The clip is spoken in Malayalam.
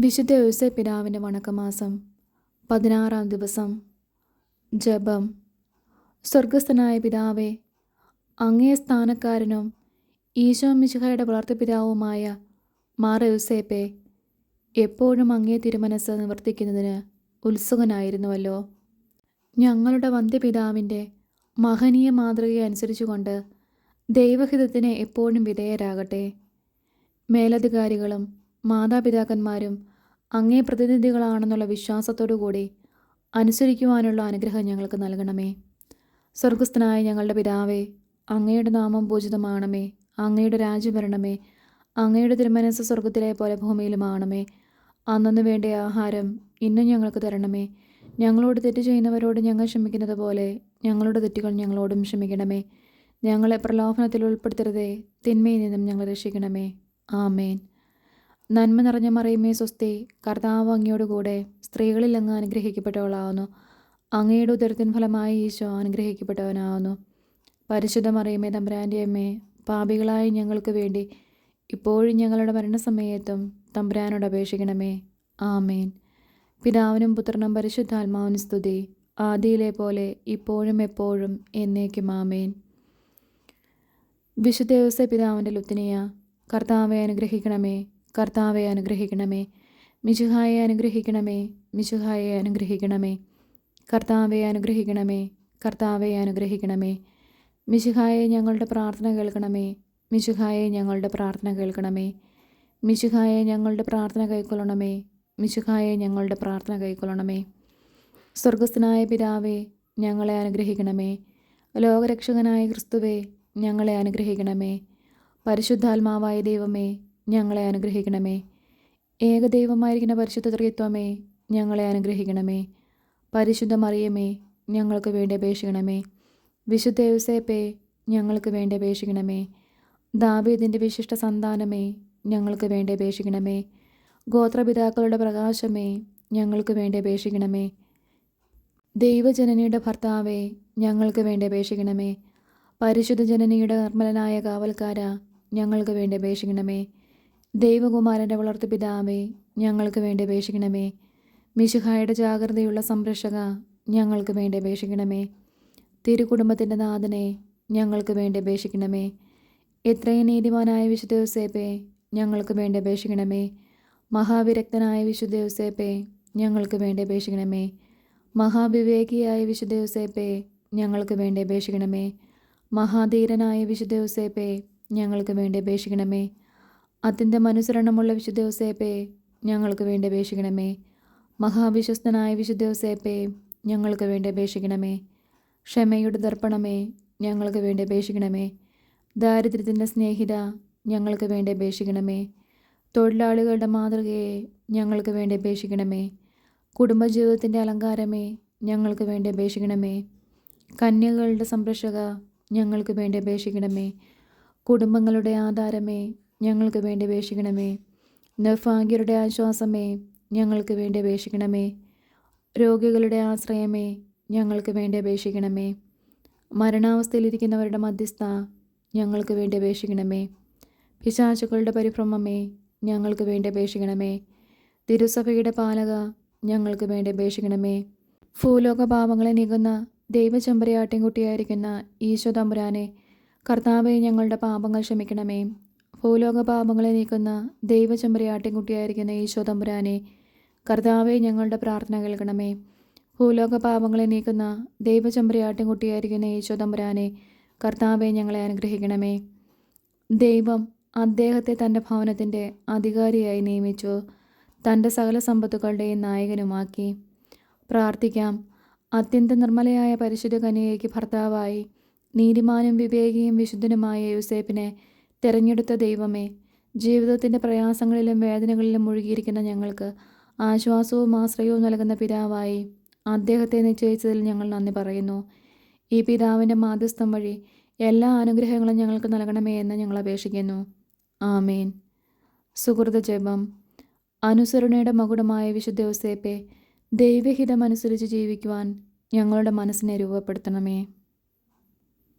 വിശുദ്ധ യോസെ പിതാവിന്റെ വണക്കമാസം പതിനാറാം ദിവസം. ജപം. സ്വർഗസ്ഥനായ പിതാവെ അങ്ങേ സ്ഥാനക്കാരനും ഈശോ മിശുഹയുടെ വളർത്തുപിതാവുമായ മാറ യൂസേപ്പെ എപ്പോഴും അങ്ങേ തിരുമനസ് നിവർത്തിക്കുന്നതിന് ഉത്സുകനായിരുന്നുവല്ലോ. ഞങ്ങളുടെ വന്ധ്യപിതാവിന്റെ മഹനീയ മാതൃകയെ അനുസരിച്ചുകൊണ്ട് ദൈവഹിതത്തിന് എപ്പോഴും വിധേയരാകട്ടെ. മേലധികാരികളും മാതാപിതാക്കന്മാരും അങ്ങേ പ്രതിനിധികളാണെന്നുള്ള വിശ്വാസത്തോടുകൂടി അനുസരിക്കുവാനുള്ള അനുഗ്രഹം ഞങ്ങൾക്ക് നൽകണമേ. സ്വർഗസ്ഥനായ ഞങ്ങളുടെ പിതാവേ അങ്ങയുടെ നാമം പൂജിതമാണമേ. അങ്ങയുടെ രാജ്യം വരണമേ. അങ്ങയുടെ തിരുമനസ് സ്വർഗത്തിലെ പോലെ ഭൂമിയിലുമാണമേ. അന്നു വേണ്ട ആഹാരം ഇന്നും ഞങ്ങൾക്ക് തരണമേ. ഞങ്ങളോട് തെറ്റ് ചെയ്യുന്നവരോട് ഞങ്ങൾ ക്ഷമിക്കുന്നത് പോലെ ഞങ്ങളുടെ തെറ്റുകൾ ഞങ്ങളോടും ക്ഷമിക്കണമേ. ഞങ്ങളെ പ്രലോഭനത്തിൽ ഉൾപ്പെടുത്തരുതേ. തിന്മയിൽ നിന്നും ഞങ്ങളെ രക്ഷിക്കണമേ. ആമേൻ. നന്മ നിറഞ്ഞ മറിയുമേ സ്വസ്തി കർത്താവ് അങ്ങയോടുകൂടെ സ്ത്രീകളിൽ അങ്ങ് അനുഗ്രഹിക്കപ്പെട്ടവളാവുന്നു. അങ്ങയുടെ ഉദരത്തിൻ ഫലമായി ഈശോ അനുഗ്രഹിക്കപ്പെട്ടവനാവുന്നു. പരിശുദ്ധ മറിയമേ തമ്പുരാന്റെ അമ്മേ പാപികളായ ഞങ്ങൾക്ക് വേണ്ടി ഇപ്പോഴും ഞങ്ങളുടെ മരണസമയത്തും തമ്പുരാനോട് അപേക്ഷിക്കണമേ. ആമേൻ. പിതാവിനും പുത്രനും പരിശുദ്ധാത്മാവിനും സ്തുതി. ആദിയിലെ പോലെ ഇപ്പോഴും എപ്പോഴും എന്നേക്കും ആമേൻ. വിശുദ്ധ ദിവസ പിതാവിന്റെ ലുത്തിനിയ കർത്താവെ അനുഗ്രഹിക്കണമേ. കർത്താവെ അനുഗ്രഹിക്കണമേ. മിശുഹായെ അനുഗ്രഹിക്കണമേ. മിശുഹായെ അനുഗ്രഹിക്കണമേ. കർത്താവെ അനുഗ്രഹിക്കണമേ. കർത്താവെ അനുഗ്രഹിക്കണമേ. മിശുഹായെ ഞങ്ങളുടെ പ്രാർത്ഥന കേൾക്കണമേ. മിശുഹായെ ഞങ്ങളുടെ പ്രാർത്ഥന കേൾക്കണമേ. മിശുഹായെ ഞങ്ങളുടെ പ്രാർത്ഥന കൈക്കൊള്ളണമേ. മിശുഹായെ ഞങ്ങളുടെ പ്രാർത്ഥന കൈക്കൊള്ളണമേ. സ്വർഗസ്ഥനായ പിതാവേ ഞങ്ങളെ അനുഗ്രഹിക്കണമേ. ലോകരക്ഷകനായ ക്രിസ്തുവേ ഞങ്ങളെ അനുഗ്രഹിക്കണമേ. പരിശുദ്ധാത്മാവായ ദൈവമേ ഞങ്ങളെ അനുഗ്രഹിക്കണമേ. ഏകദൈവമായിരിക്കുന്ന പരിശുദ്ധ ത്രിത്വമേ ഞങ്ങളെ അനുഗ്രഹിക്കണമേ. പരിശുദ്ധ മറിയമേ ഞങ്ങൾക്ക് വേണ്ടി അപേക്ഷിക്കണമേ. വിശുദ്ധ യുസേപ്പേ ഞങ്ങൾക്ക് വേണ്ടി അപേക്ഷിക്കണമേ. ദാബീദിന്റെ വിശിഷ്ട സന്താനമേ ഞങ്ങൾക്ക് വേണ്ടി അപേക്ഷിക്കണമേ. ഗോത്രപിതാക്കളുടെ പ്രകാശമേ ഞങ്ങൾക്ക് വേണ്ടി അപേക്ഷിക്കണമേ. ദൈവജനനിയുടെ ഭർത്താവേ ഞങ്ങൾക്ക് വേണ്ടി അപേക്ഷിക്കണമേ. പരിശുദ്ധ ജനനിയുടെ നിർമ്മലനായ കാവൽക്കാര ഞങ്ങൾക്ക് വേണ്ടി അപേക്ഷിക്കണമേ. ദൈവകുമാരന്റെ വളർത്തുപിതാവേ ഞങ്ങൾക്ക് വേണ്ടി അപേക്ഷിക്കണമേ. മിശുഹായുടെ ജാഗ്രതയുള്ള സംരക്ഷക ഞങ്ങൾക്ക് വേണ്ടി അപേക്ഷിക്കണമേ. തിരുകുടുംബത്തിന്റെ നാഥനെ ഞങ്ങൾക്ക് വേണ്ടി അപേക്ഷിക്കണമേ. എത്രയും നീതിമാനായ വിശുദ്ധ ഞങ്ങൾക്ക് വേണ്ടി അപേക്ഷിക്കണമേ. മഹാവിരക്തനായ വിശുദ്ധ ഞങ്ങൾക്ക് വേണ്ടി അപേക്ഷിക്കണമേ. മഹാവിവേകിയായ വിശുദ്ധ ഞങ്ങൾക്ക് വേണ്ടി അപേക്ഷിക്കണമേ. മഹാധീരനായ വിശുദ്ധ ഞങ്ങൾക്ക് വേണ്ടി അപേക്ഷിക്കണമേ. അത്യന്തം മനുസരണമുള്ള വിശുദ്ധ യോസേപ്പെ ഞങ്ങൾക്ക് വേണ്ടി അപേക്ഷിക്കണമേ. മഹാവിശ്വസ്തനായ വിശുദ്ധ യോസേപ്പെ ഞങ്ങൾക്ക് വേണ്ടി അപേക്ഷിക്കണമേ. ക്ഷമയുടെ ദർപ്പണമേ ഞങ്ങൾക്ക് വേണ്ടി അപേക്ഷിക്കണമേ. ദാരിദ്ര്യത്തിന്റെ സ്നേഹിത ഞങ്ങൾക്ക് വേണ്ടി അപേക്ഷിക്കണമേ. തൊഴിലാളികളുടെ മാതൃകയെ ഞങ്ങൾക്ക് വേണ്ടി അപേക്ഷിക്കണമേ. കുടുംബജീവിതത്തിന്റെ അലങ്കാരമേ ഞങ്ങൾക്ക് വേണ്ടി അപേക്ഷിക്കണമേ. കന്യകളുടെ സംരക്ഷക ഞങ്ങൾക്ക് വേണ്ടി അപേക്ഷിക്കണമേ. കുടുംബങ്ങളുടെ ആധാരമേ ഞങ്ങൾക്ക് വേണ്ടി അപേക്ഷിക്കണമേ. നിർഭാഗ്യരുടെ ആശ്വാസമേ ഞങ്ങൾക്ക് വേണ്ടി അപേക്ഷിക്കണമേ. രോഗികളുടെ ആശ്രയമേ ഞങ്ങൾക്ക് വേണ്ടി അപേക്ഷിക്കണമേ. മരണാവസ്ഥയിലിരിക്കുന്നവരുടെ മധ്യസ്ഥ ഞങ്ങൾക്ക് വേണ്ടി അപേക്ഷിക്കണമേ. പിശാചുക്കളുടെ പരിഭ്രമമേ ഞങ്ങൾക്ക് വേണ്ടി അപേക്ഷിക്കണമേ. തിരുസഭയുടെ പാലക ഞങ്ങൾക്ക് വേണ്ടി അപേക്ഷിക്കണമേ. ഭൂലോക പാപങ്ങളെ നീക്കുന്ന ദൈവചെമ്പരയാട്ടിൻകുട്ടിയായിരിക്കുന്ന ഈശോ തമ്പുരാനെ കർത്താവെ ഞങ്ങളുടെ പാപങ്ങൾ ക്ഷമിക്കണമേ. ഭൂലോക പാപങ്ങളെ നീക്കുന്ന ദൈവചെമ്പരയാട്ടിൻകുട്ടിയായിരിക്കുന്ന ഈശോ തമ്പുരാനെ കർത്താവെ ഞങ്ങളുടെ പ്രാർത്ഥന കേൾക്കണമേ. ഭൂലോക പാപങ്ങളെ നീക്കുന്ന ദൈവചെമ്പരയാട്ടിൻകുട്ടിയായിരിക്കുന്ന ഈശോ തമ്പുരാനെ കർത്താവെ ഞങ്ങളെ അനുഗ്രഹിക്കണമേ. ദൈവം അദ്ദേഹത്തെ തന്റെ ഭവനത്തിന്റെ അധികാരിയായി നിയമിച്ചു തന്റെ സകല സമ്പത്തുക്കളുടെയും നായകനുമാക്കി. പ്രാർത്ഥിക്കാം. അത്യന്ത നിർമ്മലയായ പരിശുദ്ധ കന്യകയ്ക്ക് ഭർത്താവായി നീതിമാനും വിവേകിയും വിശുദ്ധനുമായ യൂസേപ്പിനെ തിരഞ്ഞെടുത്ത ദൈവമേ ജീവിതത്തിന്റെ പ്രയാസങ്ങളിലും വേദനകളിലും മുഴുകിയിരിക്കുന്ന ഞങ്ങൾക്ക് ആശ്വാസവും ആശ്രയവും നൽകുന്ന പിതാവായി അദ്ദേഹത്തെ നിശ്ചയിച്ചതിൽ ഞങ്ങൾ നന്ദി പറയുന്നു. ഈ പിതാവിന്റെ മാധ്യസ്ഥം വഴി എല്ലാ അനുഗ്രഹങ്ങളും ഞങ്ങൾക്ക് നൽകണമേ എന്ന് ഞങ്ങൾ അപേക്ഷിക്കുന്നു. ആമേൻ. സുഹൃത ജപം. അനുസരണയുടെ മകുടമായ വിശുദ്ധ ദിവസേപ്പെ ദൈവഹിതമനുസരിച്ച് ജീവിക്കുവാൻ ഞങ്ങളുടെ മനസ്സിനെ രൂപപ്പെടുത്തണമേ.